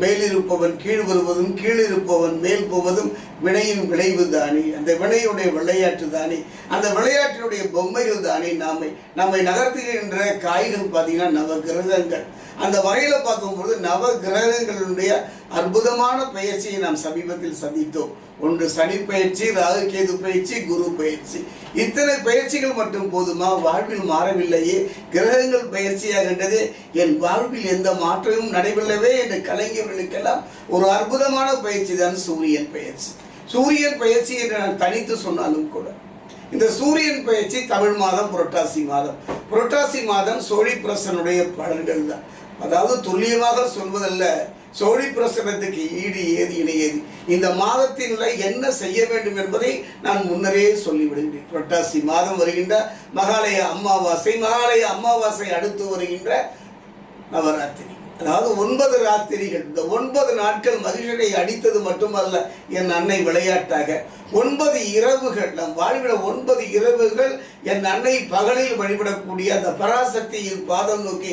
மேலிருப்பவன் கீழ் வருவதும் கீழிருப்பவன் மேல் போவதும் வினையின் விளைவு தானே. அந்த வினையுடைய விளையாட்டு தானே. அந்த விளையாட்டினுடைய பொம்மைகள் தானே நாமை. நம்மை நகர்த்துகின்ற காய்கள் பார்த்தீங்கன்னா நவ கிரகங்கள். அந்த வகையில் பார்க்கும்பொழுது நவ கிரகங்களுடைய அற்புதமான பயிற்சியை நாம் சமீபத்தில் சந்தித்தோம். ஒன்று சனி பயிற்சி ராகு கேது பயிற்சி குரு பயிற்சி. இத்தனை பயிற்சிகள் மட்டும் போதுமா? வாழ்வில் மாறவில்லையே. கிரகங்கள் பயிற்சியாகின்றதே என் வாழ்வில் எந்த மாற்றமும் நடைபெறவே என்று கலைஞர்களுக்கெல்லாம் ஒரு அற்புதமான பயிற்சி தான் சூரியன் பயிற்சி. சூரியன் பயிற்சி என்று நான் தனித்து சொன்னாலும் கூட. இந்த சூரியன் பயிற்சி தமிழ் மாதம் புரட்டாசி மாதம். புரட்டாசி மாதம் சோழி பிரசனுடைய பலன்கள் தான். அதாவது துல்லியமாக சொல்வதல்ல. சோழி பிரசனத்துக்கு ஈடு ஏது இணையது இந்த மாதத்தில் என்ன செய்ய வேண்டும் என்பதை நான் முன்னரே சொல்லிவிடுகிறேன். புரட்டாசி மாதம் வருகின்ற மகாலய அமாவாசை மகாலய அமாவாசை அடுத்து வருகின்ற நவராத்திரி. அதாவது ஒன்பது ராத்திரிகள். இந்த ஒன்பது நாட்கள் மகிழ்ச்சியை அடித்தது மட்டுமல்ல என் அன்னை விளையாட்டாக. ஒன்பது இரவுகள் நம் வாழ்விட ஒன்பது இரவுகள் என் அன்னை பகலில் வழிபடக்கூடிய அந்த பராசக்தியின் பாதம் நோக்கி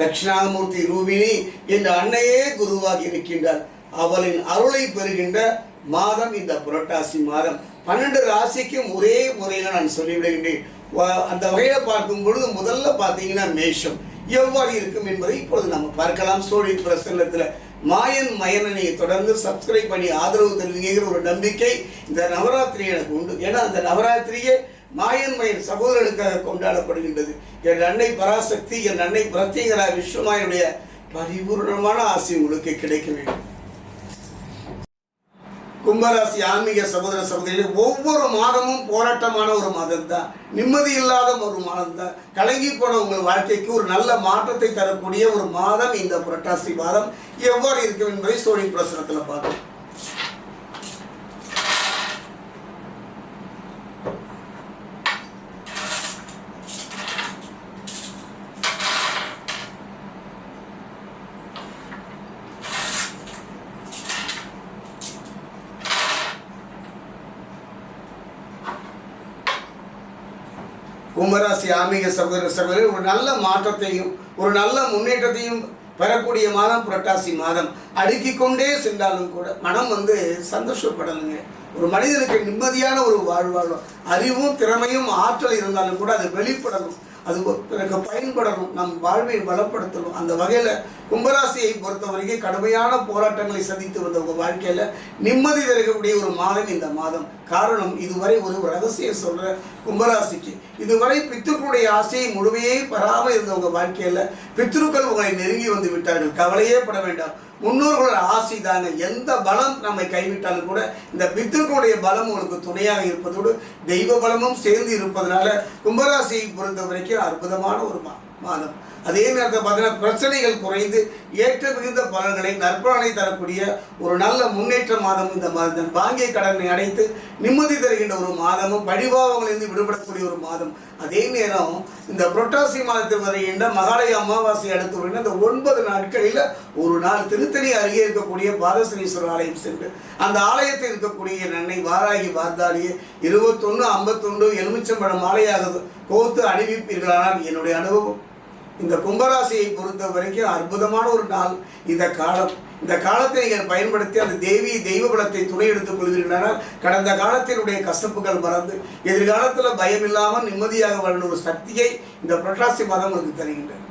தட்சிணாமூர்த்தி ரூபினி என்ற அன்னையே குருவாகி இருக்கின்றார். அவளின் அருளை பெறுகின்ற மாதம் இந்த புரட்டாசி மாதம். பன்னெண்டு ராசிக்கும் ஒரே முறையில் நான் சொல்லிவிடுகின்றேன். அந்த வகையில் பார்க்கும் பொழுது முதல்ல பார்த்தீங்கன்னா மேஷம். எவ்வாறு இருக்கும் என்பதை இப்பொழுது நம்ம பார்க்கலாம். சோழி பிரசன்னத்தில் மாயன் மயனனை தொடர்ந்து சப்ஸ்கிரைப் பண்ணி ஆதரவு தருவீங்கிற ஒரு நம்பிக்கை இந்த நவராத்திரி எனக்கு உண்டு. ஏன்னா அந்த நவராத்திரியே மாயன் மயன் சகோதரனுக்காக கொண்டாடப்படுகின்றது. என் அன்னை பராசக்தி என் அன்னை பிரத்யேகரா விஸ்வமாயனுடைய பரிபூர்ணமான ஆசை உங்களுக்கு கிடைக்க வேண்டும். கும்பராசி ஆன்மீக சகோதர சகோதரிகள் ஒவ்வொரு மாதமும் போராட்டமான ஒரு மாதம் தான் நிம்மதி இல்லாத ஒரு மாதம் தான் கலங்கி போன உங்கள் வாழ்க்கைக்கு ஒரு நல்ல மாற்றத்தை தரக்கூடிய ஒரு மாதம் இந்த புரட்டாசி மாதம். எவ்வாறு இருக்கும் என்பதை சோழி பிரசனத்தில் பார்க்கலாம். கும்பராசி ஆன்மீக சகோதர சகோதரி ஒரு நல்ல மாற்றத்தையும் ஒரு நல்ல முன்னேற்றத்தையும் பெறக்கூடிய மாதம் புரட்டாசி மாதம். அடுக்கி கொண்டே சென்றாலும் கூட மனம் வந்து சந்தோஷப்படணுங்க ஒரு மனிதனுக்கு நிம்மதியான ஒரு வாழ்வாழ்வு அறிவும் திறமையும் ஆற்றல் இருந்தாலும் கூட அது வெளிப்படணும். அது பிறகு பயன்படணும். நம் வாழ்வை பலப்படுத்தணும் அந்த வகையில் கும்பராசியை பொறுத்த வரைக்கும் கடுமையான போராட்டங்களை சந்தித்து வந்த உங்கள் வாழ்க்கையில் நிம்மதி தருகக்கூடிய ஒரு மாதம் இந்த மாதம். காரணம் இதுவரை ஒரு ரகசியம் சொல்கிற கும்பராசிக்கு. இதுவரை பித்ருக்களுடைய ஆசையை முழுமையே பெறாமல் இருந்த உங்கள் வாழ்க்கையில் பித்ருக்கள் உங்களை நெருங்கி வந்து விட்டார்கள். கவலையே பட வேண்டாம். முன்னோர்களோட ஆசை தாங்க எந்த பலம் நம்மை கைவிட்டாலும் கூட இந்த பித்ருக்களுடைய பலம் உங்களுக்கு துணையாக இருப்பதோடு தெய்வ பலமும் சேர்ந்து இருப்பதனால கும்பராசியை பொறுத்த வரைக்கும் அற்புதமான ஒரு மாதம். மாதம். அதே நேரத்தில் பார்த்தீங்கன்னா பிரச்சனைகள் குறைந்து ஏற்ற மிகுந்த பலன்களை நற்பலனை தரக்கூடிய ஒரு நல்ல முன்னேற்ற மாதம் இந்த மாதம். வாங்கிய கடனை அடைத்து நிம்மதி தருகின்ற ஒரு மாதமும் படிபாவங்களிலிருந்து விடுபடக்கூடிய ஒரு மாதம். அதே நேரம் இந்த புரட்டாசி மாதத்தில் வருகின்ற மகாலய அமாவாசை அடுத்து வருகின்ற இந்த ஒன்பது நாட்களில் ஒரு நாள் திருத்தணி அருகே இருக்கக்கூடிய பாதசனீஸ்வரர் ஆலயம் சென்று அந்த ஆலயத்தில் இருக்கக்கூடிய நன்னை வாராகி பார்த்தாலியே இருபத்தொன்று ஐம்பத்தொன்று எலுமிச்சம்பழம் மாலையாக கோத்து அணிவிப்பீர்களானால் என்னுடைய அனுபவம். இந்த கும்பராசியை பொறுத்த வரைக்கும் அற்புதமான ஒரு நாள் இந்த காலம். இந்த காலத்தை நீங்கள் பயன்படுத்தி அந்த தேவி தெய்வ பலத்தை துணை எடுத்துக் கொள்கிறீர்களால் கடந்த காலத்தினுடைய கசப்புகள் மறந்து எதிர்காலத்தில் பயம் இல்லாமல் நிம்மதியாக வரணும் ஒரு சக்தியை இந்த புரட்டாசி மாதம் உங்களுக்கு தருகின்றன